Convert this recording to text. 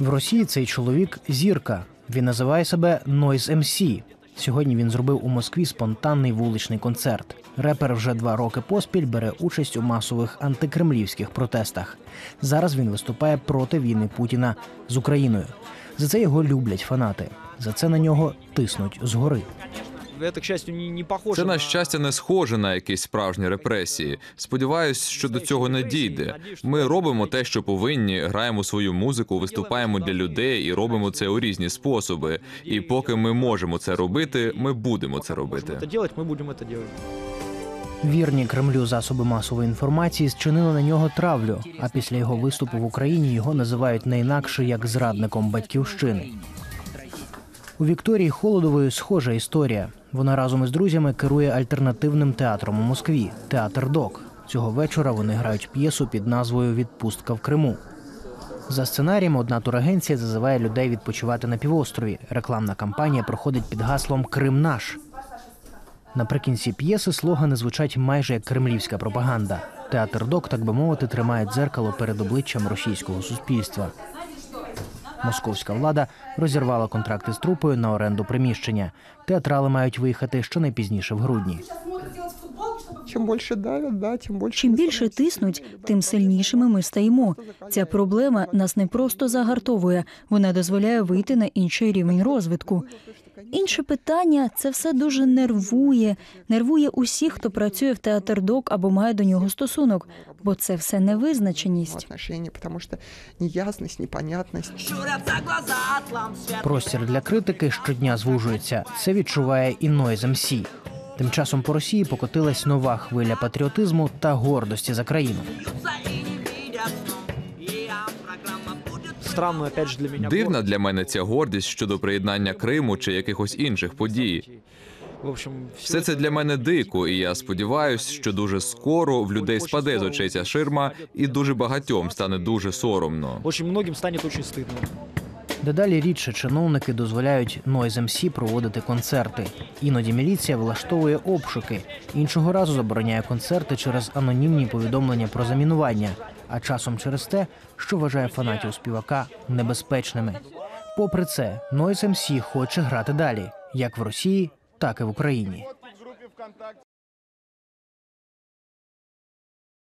В Росії цей чоловік зірка. Він називає себе Noise MC. Сьогодні він зробив у Москві спонтанний вуличний концерт. Репер вже два роки поспіль бере участь у масових антикремлівських протестах. Зараз він виступає проти війни Путіна з Україною. За це його люблять фанати. За це на нього тиснуть згори Это, к счастью, не, не похоже Це на щастя не схоже на якісь справжні репресії. Сподіваюсь, що до цього не дійде. Ми робимо те, що повинні, граємо свою музику, виступаємо для людей і робимо це у різні способи. І поки ми можемо це робити, ми будемо це Можем робити. это делать, мы будем это делать. Вірні Кремлю засоби масової інформації зчинили на нього травлю. А після його виступу в Україні його називають не інакше як зрадником батьківщини. У Вікторії Холодової схожа історія. Вона разом із друзями керує альтернативним театром у Москві театр Док. Цього вечора вони грають п'єсу під назвою Відпустка в Криму. За сценарієм одна турагенція зазиває людей відпочивати на півострові. Рекламна кампанія проходить під гаслом Крим наш. Наприкінці п'єси слогани звучать майже як кремлівська пропаганда. Театр Док, так би мовити, тримає дзеркало перед обличчям російського суспільства. Московська влада розірвала контракти з трупою на оренду приміщення. Театрали мають виїхати щонайпізніше в грудні. Чем больше давят, да, тем больше... Чим більше тиснуть, тим сильнішими ми стаємо. Ця проблема нас не просто загартовує, вона дозволяє вийти на інший рівень розвитку. Інше питання це все дуже нервує, нервує усіх, хто працює в театр док або має до нього стосунок, бо це все невизначеність. отношения, потому что неясность, непонятность. Простір для критики щодня звужується. Це відчуває і Noise MC. Тим часом по Росії покотилась нова хвиля патріотизму та гордості за країну. Странно, опять же, для меня. Дивна для мене ця гордість щодо приєднання Криму чи якихось інших подій. В общем, Все це для мене дико, і я сподіваюся, що дуже скоро в людей спаде з очей ця ширма, і дуже багатьом стане дуже соромно. Очень многим станет очень стыдно. Дедалі рідше чиновники дозволяють Noise MC проводити концерти. Іноді міліція влаштовує обшуки. Іншого разу забороняє концерти через анонімні повідомлення про замінування, а часом через те, що вважає фанатів співака небезпечними. Попри це, Noise MC хоче грати далі, як в Росії, так і в Україні.